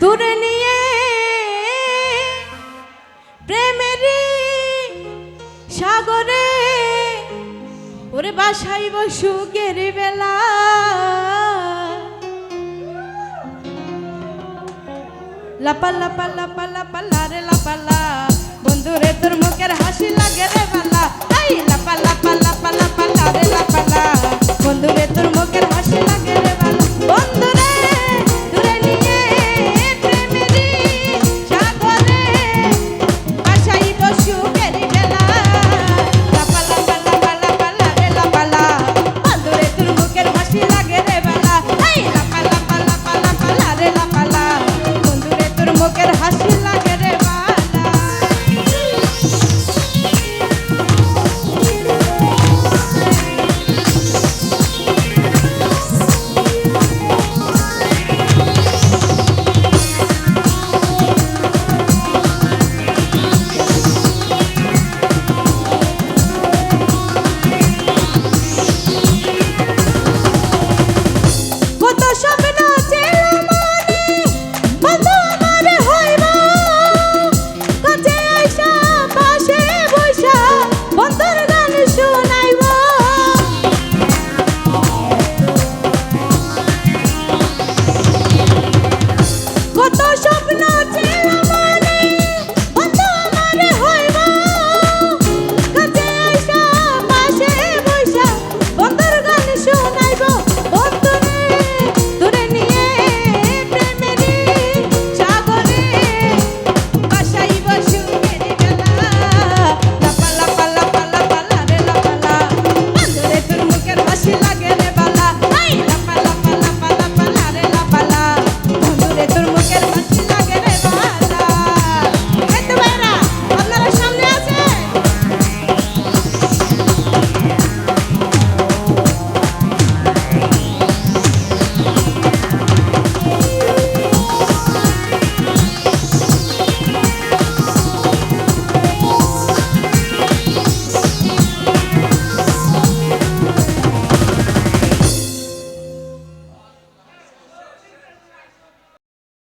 তুরে নিয়ে প্রেমেরই সাগরে ওরে বাসাইব সুখের বেলা। লাপা লাপা লাপা লাপা লারে লাপালা